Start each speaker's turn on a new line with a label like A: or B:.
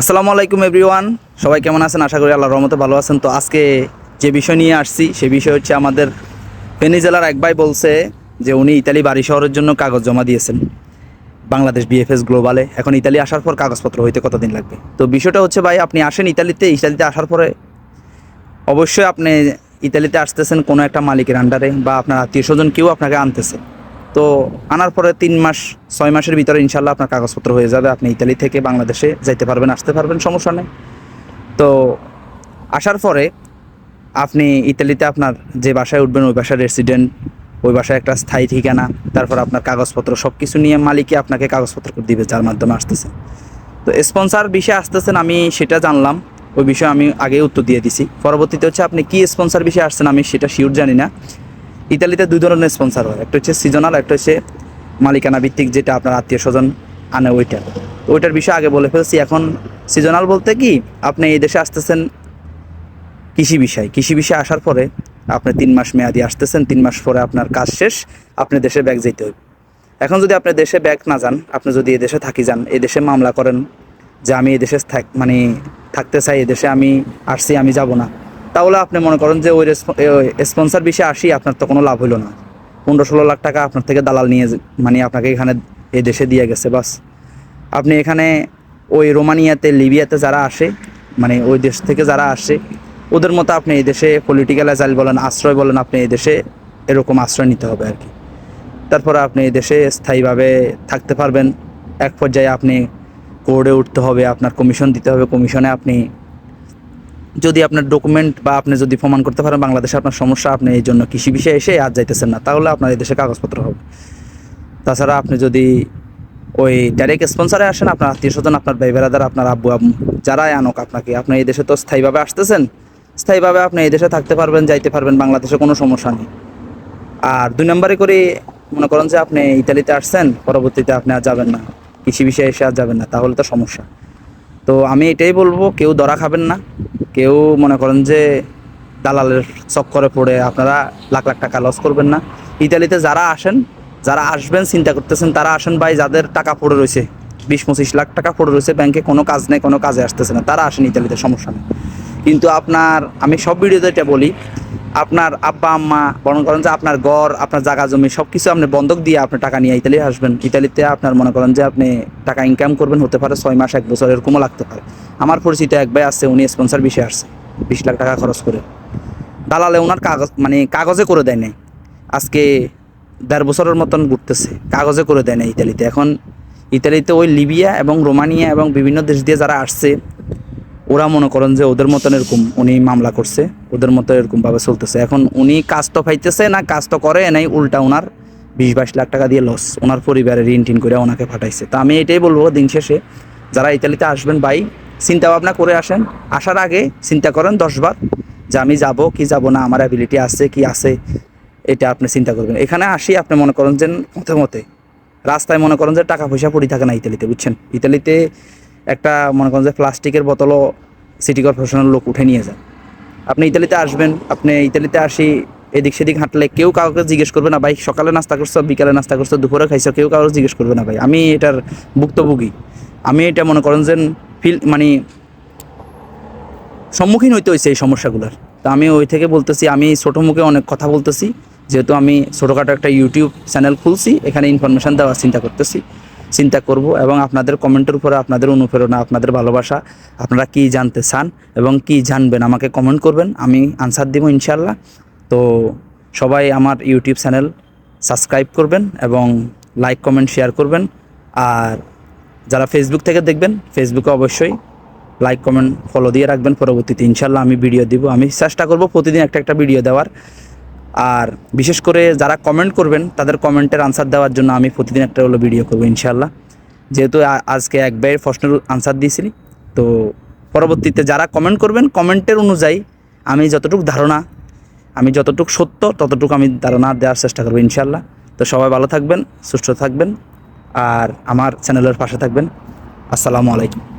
A: আসসালামু আলাইকুম এভরিওয়ান, সবাই কেমন আছেন? আশা করি আল্লাহর রহমতে ভালো আছেন। তো আজকে যে বিষয় নিয়ে আসছি, সে বিষয় হচ্ছে আমাদের ফেনী জেলার এক ভাই বলছে যে উনি ইতালি বাড়ি শহরের জন্য কাগজ জমা দিয়েছেন। বাংলাদেশ বিএফএস গ্লোবালে এখন ইতালি আসার পর কাগজপত্র হইতে কতদিন লাগবে? তো বিষয়টা হচ্ছে ভাই, আপনি আসেন ইতালিতে ইতালিতে আসার পরে অবশ্যই আপনি ইতালিতে আসতেছেন কোনো একটা মালিকের আন্ডারে বা আপনার আত্মীয় স্বজন কেউ আপনাকে আনতেছে। তো আনার পরে তিন মাস, ছয় মাসের ভিতরে ইনশাল্লাহ আপনার কাগজপত্র হয়ে যাবে। আপনি ইতালি থেকে বাংলাদেশে যাইতে পারবেন, আসতে পারবেন, সমস্যা নেই। তো আসার পরে আপনি ইতালিতে আপনার যে বাসায় উঠবেন, ওই বাসার রেসিডেন্ট ওই বাসায় একটা স্থায়ী ঠিকানা, তারপর আপনার কাগজপত্র সব কিছু নিয়ে মালিকই আপনাকে কাগজপত্র করে দিবে, যার মাধ্যমে আসতেছে। তো স্পন্সার বিষয়ে আসতেছেন, আমি সেটা জানলাম। ওই বিষয়ে আমি আগে উত্তর দিয়ে দিছি। পরবর্তীতে হচ্ছে আপনি কি স্পন্সার বিষয়ে আসছেন, আমি সেটা শিওর জানি না। ইতালিতে দুই ধরনের স্পন্সার হয়। একটা হচ্ছে সিজনাল একটা হচ্ছে মালিকানা ভিত্তিক, যেটা আপনার আত্মীয় স্বজন আনে ওইটা। ওইটার বিষয়ে আগে বলে ফেলছি। এখন সিজনাল বলতে কি, আপনি এই দেশে আসতেছেন কৃষি বিষয়। কৃষি বিষয়ে আসার পরে আপনি তিন মাস মেয়াদি আসতেছেন, তিন মাস পরে আপনার কাজ শেষ, আপনি দেশে ব্যাগ যেতে হবে এখন যদি আপনি দেশে ব্যাগ না যান, আপনি যদি এদেশে থাকি যান, এই দেশে মামলা করেন যে আমি এদেশে মানে থাকতে চাই এদেশে আমি আসছি, আমি যাব না তাহলে আপনি মনে করেন যে ওই স্পন্সার বিষয়ে আসি, আপনার তো কোনো লাভ হইল না। পনেরো ষোলো লাখ টাকা আপনার থেকে দালাল নিয়ে মানে আপনাকে এখানে এই দেশে দিয়ে গেছে, বাস। আপনি এখানে ওই রোমানিয়াতে, লিবিয়াতে যারা আসে মানে ওই দেশ থেকে যারা আসে, ওদের মতো আপনি এই দেশে পলিটিক্যাল অ্যাজাইল বলেন, আশ্রয় বলেন, আপনি এই দেশে এরকম আশ্রয় নিতে হবে আর কি। তারপরে আপনি এই দেশে স্থায়ীভাবে থাকতে পারবেন। এক পর্যায়ে আপনি কোর্টে উঠতে হবে, আপনার কমিশন দিতে হবে। কমিশনে আপনি যদি আপনার ডকুমেন্ট বা আপনি যদি প্রমাণ করতে পারেন বাংলাদেশে আপনার সমস্যা, আপনি এই জন্য কৃষি বিষয়ে এসে আজ যাইতেছেন না, তাহলে আপনার এই দেশে কাগজপত্র হবে। তাছাড়া আপনি যদি ওই ডাইরেক্ট স্পন্সারে আসেন, আপনার আত্মীয় স্বজন, আপনার ভাই বেড়াদার আপনার আব্বু, আম্মু, যারাই আনক আপনাকে, আপনি এই দেশে তো স্থায়ীভাবে আসতেছেন, স্থায়ীভাবে আপনি এই দেশে থাকতে পারবেন, যাইতে পারবেন, বাংলাদেশে কোনো সমস্যা নেই। আর দুই নম্বরে করে মনে করেন যে আপনি ইতালিতে আসছেন, পরবর্তীতে আপনি আর যাবেন না, কৃষি বিষয়ে এসে আর যাবেন না, তাহলে তো সমস্যা। তো আমি এটাই বলব, কেউ ধরা খাবেন না। কেউ মনে করেন যে দালালের চক্করে পড়ে আপনারা লাখ লাখ টাকা লস করবেন না। ইতালিতে যারা আসেন, যারা আসবেন, চিন্তা করতেছেন, তারা আসেন ভাই, যাদের টাকা পড়ে রয়েছে, বিশ পঁচিশ লাখ টাকা পড়ে রয়েছে ব্যাংকে কোনো কাজ নেই, কোনো কাজে আসতেছে না। তারা আসেন ইতালিতে, সমস্যা নেই। কিন্তু আপনার, আমি সব ভিডিওতে এটা বলি আপনার আব্বা, আম্মা মনে করেন যে আপনার ঘর, আপনার জায়গা, জমি সব কিছু আপনি বন্ধক দিয়ে আপনি টাকা নিয়ে ইতালি আসবেন। ইতালিতে আপনার মনে করেন যে আপনি টাকা ইনকাম করবেন, হতে পারে ছয় মাস, এক বছর, এরকমও লাগতে পারে। আমার পরিচিত এক ভাই আছে, উনি স্পন্সার বিষয়ে আসছে, বিশ লাখ টাকা খরচ করে। দালালে ওনার কাগজ মানে কাগজে করে দেয় নাই। আজকে দেড় বছরের মতন ঘুরতেছে, কাগজে করে দেয় না ইতালিতে। এখন ইতালিতে ওই লিবিয়া এবং রোমানিয়া এবং বিভিন্ন দেশ দিয়ে যারা আসছে ওরা মনে করেন যে ওদের মতন এরকম উনি মামলা করছে, ওদের মতো এরকমভাবে চলতেছে। এখন উনি কাজ তো পাইতেছে না, কাজ তো করে নাই, উল্টা ওনার বিশ বাইশ লাখ টাকা দিয়ে লস ওনার পরিবারের ঋণ টিন করে ওনাকে পাঠাইছে। তা আমি এটাই বলব দিন শেষে, যারা ইতালিতে আসবেন ভাই চিন্তা ভাবনা করে আসেন। আসার আগে চিন্তা করেন দশবার যে আমি যাব কি যাব না, আমার অ্যাবিলিটি আছে কি আছে, এটা আপনি চিন্তা করবেন। এখানে আসি, আপনি মনে করেন যে মতে মতে। রাস্তায় মনে করেন যে টাকা পয়সা পড়ে থাকে না ইতালিতে, বুঝছেন? ইতালিতে একটা, মনে করেন যে প্লাস্টিকের বোতলও সিটি কর্পোরেশনের লোক উঠে নিয়ে যায়। আপনি ইতালিতে আসবেন, আপনি ইতালিতে আসি, এদিক সেদিক হাঁটলে কেউ কাউকে জিজ্ঞেস করবে না, ভাই, সকালে নাস্তা করছ, বিকালে নাস্তা করছ, দুপুরে খাইছো? কেউ কাউকে জিজ্ঞেস করবে না, ভাই। আমি এটার ভুক্তভোগী। আমি এটা মনে করেন যে ফিল মানে সম্মুখীন হইতে হয়েছে এই সমস্যাগুলোর। তা আমি ওই থেকে বলতেছি, আমি ছোটো মুখে অনেক কথা বলতেছি। যেহেতু আমি ছোটোখাটো একটা ইউটিউব চ্যানেল খুলছি, এখানে ইনফরমেশান দেওয়ার চিন্তা করতেছি। চিন্তা করব এবং আপনাদের কমেন্টের উপরে আপনাদের অনুপ্রেরণা, আপনাদের ভালোবাসা, আপনারা কি জানতে চান এবং কি জানবেন আমাকে কমেন্ট করবেন, আমি আনসার দেবো ইনশাল্লাহ তো সবাই আমার ইউটিউব চ্যানেল সাবস্ক্রাইব করবেন এবং লাইক, কমেন্ট, শেয়ার করবেন। আর যারা ফেসবুক থেকে দেখবেন ফেসবুকে অবশ্যই লাইক, কমেন্ট, ফলো দিয়ে রাখবেন। পরবর্তীতে ইনশাল্লাহ আমি ভিডিও দিব। আমি চেষ্টা করব প্রতিদিন একটা একটা ভিডিও দেওয়ার। আর বিশেষ করে যারা কমেন্ট করবেন, তাদের কমেন্টের আনসার দেওয়ার জন্য আমি প্রতিদিন একটা হলো ভিডিও করব ইনশাল্লাহ যেহেতু আজকে এক ভাইয়ের প্রশ্নের আনসার দিয়েছিলি, তো পরবর্তীতে যারা কমেন্ট করবেন কমেন্টের অনুযায়ী আমি যতটুকু ধারণা, আমি যতটুকু সত্য, ততটুকু আমি ধারণা দেওয়ার চেষ্টা করব ইনশাল্লাহ তো সবাই ভালো থাকবেন, সুস্থ থাকবেন, আর আমার চ্যানেলের পাশে থাকবেন। আসসালামু আলাইকুম।